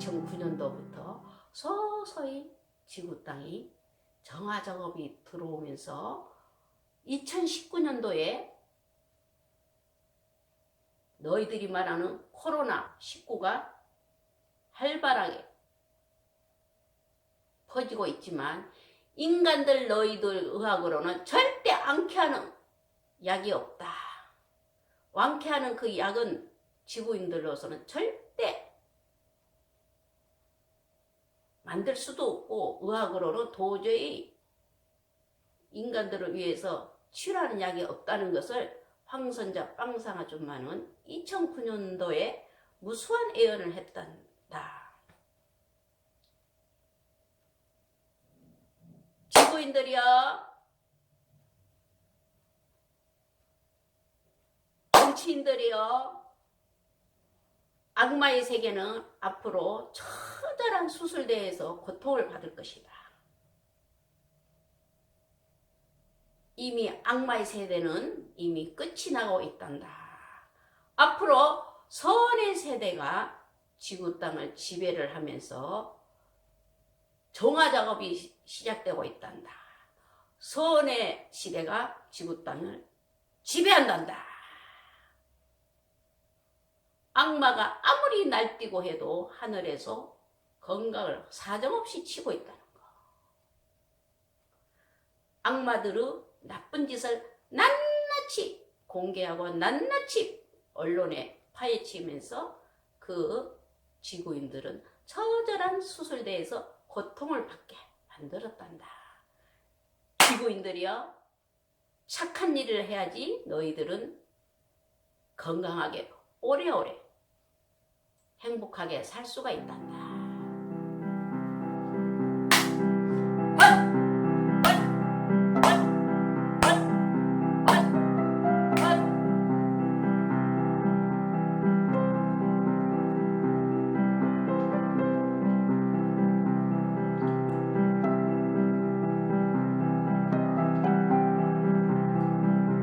2009년도부터 서서히 지구 땅이 정화 작업이 들어오면서 2019년도에 너희들이 말하는 코로나 19가 활발하게 퍼지고 있지만 인간들 너희들 의학으로는 절대 앙쾌하는 약이 없다. 완쾌하는 그 약은 지구인들로서는 절대 만들 수도 없고 의학으로는 도저히 인간들을 위해서 치료하는 약이 없다는 것을 황선자 빵상 아줌마는 2009년도에 무수한 예언을 했단다. 지구인들이여 정치인들이여 악마의 세계는 앞으로 처절한 수술대에서 고통을 받을 것이다. 이미 악마의 세대는 이미 끝이 나고 있단다. 앞으로 선의 세대가 지구 땅을 지배를 하면서 정화 작업이 시- 시작되고 있단다. 선의 시대가 지구 땅을 지배한단다. 악마가 아무리 날뛰고 해도 하늘에서 건강을 사정없이 치고 있다는 거. 악마들의 나쁜 짓을 낱낱이 공개하고 낱낱이 언론에 파헤치면서 그 지구인들은 처절한 수술대에서 고통을 받게 만들었단다. 지구인들이여 착한 일을 해야지 너희들은 건강하게 오래오래 행복하게 살 수가 있단다.